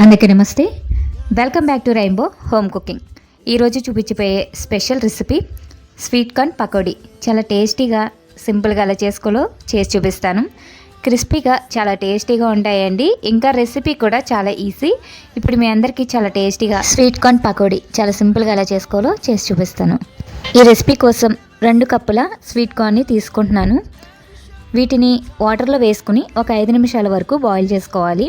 అందుకే నమస్తే. Welcome back to rainbow home cooking ఈరోజు చూపించిపోయే special recipe sweet corn pakodi. చాలా టేస్టీగా సింపుల్గా అలా చేసుకోలో చేసి చూపిస్తాను. క్రిస్పీగా చాలా టేస్టీగా ఉంటాయండి. ఇంకా రెసిపీ కూడా చాలా ఈజీ ఇప్పుడు మీ అందరికీ చాలా టేస్టీగా స్వీట్ కార్న్ పకోడీ చాలా సింపుల్గా ఎలా చేసుకోవాలో చేసి చూపిస్తాను. ఈ రెసిపీ కోసం రెండు కప్పుల స్వీట్ కార్న్ని తీసుకుంటున్నాను. వీటిని వాటర్లో వేసుకుని ఒక ఐదు నిమిషాల వరకు బాయిల్ చేసుకోవాలి.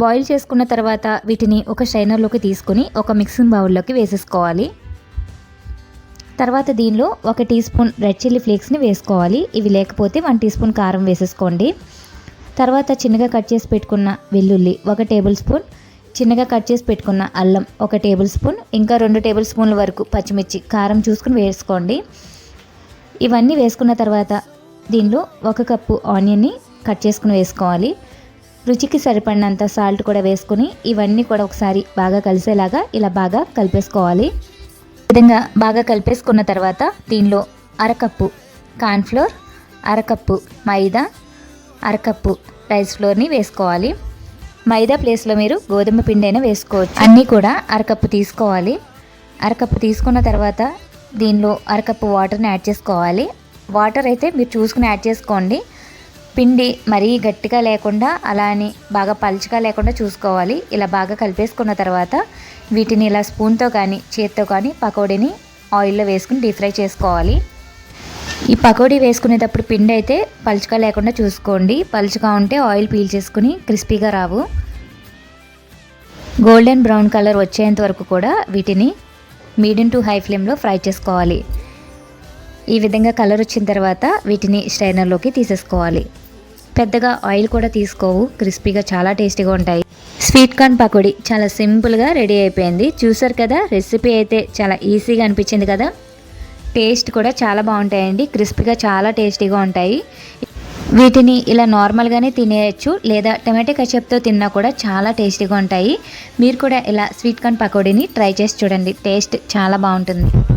బాయిల్ చేసుకున్న తర్వాత వీటిని ఒక షైనర్లోకి తీసుకుని ఒక మిక్సింగ్ బౌల్లోకి వేసేసుకోవాలి. తర్వాత దీనిలో ఒక టీ స్పూన్ రెడ్ చిల్లీ ఫ్లేక్స్ని వేసుకోవాలి. ఇవి లేకపోతే వన్ టీ స్పూన్ కారం వేసేసుకోండి. తర్వాత చిన్నగా కట్ చేసి పెట్టుకున్న వెల్లుల్లి ఒక టేబుల్ స్పూన్ చిన్నగా కట్ చేసి పెట్టుకున్న అల్లం ఒక టేబుల్ స్పూన్ ఇంకా రెండు టేబుల్ స్పూన్ల వరకు పచ్చిమిర్చి కారం చూసుకుని వేసుకోండి. ఇవన్నీ వేసుకున్న తర్వాత దీనిలో ఒక కప్పు ఆనియన్ని కట్ చేసుకుని వేసుకోవాలి. రుచికి సరిపడినంత సాల్ట్ కూడా వేసుకుని ఇవన్నీ కూడా ఒకసారి బాగా కలిసేలాగా ఇలా బాగా కలిపేసుకోవాలి. విధంగా బాగా కలిపేసుకున్న తర్వాత దీనిలో అరకప్పు కార్న్ఫ్లోర్ అరకప్పు మైదా అరకప్పు రైస్ ఫ్లోర్ని వేసుకోవాలి. మైదా ప్లేస్లో మీరు గోధుమ పిండి అయినా వేసుకోవచ్చు. అన్నీ కూడా అరకప్పు తీసుకోవాలి. అరకప్పు తీసుకున్న తర్వాత దీనిలో అరకప్పు వాటర్ని యాడ్ చేసుకోవాలి. వాటర్ అయితే మీరు చూసుకుని యాడ్ చేసుకోండి. పిండి మరీ గట్టిగా లేకుండా అలా అని బాగా పలుచగా లేకుండా చూసుకోవాలి. ఇలా బాగా కలిపేసుకున్న తర్వాత వీటిని ఇలా స్పూన్తో కానీ చేత్తో కానీ పకోడీని ఆయిల్లో వేసుకుని డీప్ ఫ్రై చేసుకోవాలి. ఈ పకోడీ వేసుకునేటప్పుడు పిండి అయితే పలుచగా లేకుండా చూసుకోండి. పలుచగా ఉంటే ఆయిల్ పీల్చేసుకుని క్రిస్పీగా రావు. గోల్డెన్ బ్రౌన్ కలర్ వచ్చేంత వరకు కూడా వీటిని మీడియం టు హై ఫ్లేమ్లో ఫ్రై చేసుకోవాలి. ఈ విధంగా కలర్ వచ్చిన తర్వాత వీటిని స్ట్రైనర్లోకి తీసేసుకోవాలి. పెద్దగా ఆయిల్ కూడా తీసుకోవు క్రిస్పీగా చాలా టేస్టీగా ఉంటాయి. స్వీట్ కార్న్ పకోడీ చాలా సింపుల్గా రెడీ అయిపోయింది. చూసారు కదా రెసిపీ అయితే చాలా ఈజీగా అనిపించింది కదా? టేస్ట్ కూడా చాలా బాగుంటాయండి క్రిస్పీగా చాలా టేస్టీగా ఉంటాయి. వీటిని ఇలా నార్మల్గానే తినేయచ్చు లేదా టమాటో కచప్తో తిన్నా కూడా చాలా టేస్టీగా ఉంటాయి. మీరు కూడా ఇలా స్వీట్ కార్న్ పకోడీని ట్రై చేసి చూడండి టేస్ట్ చాలా బాగుంటుంది.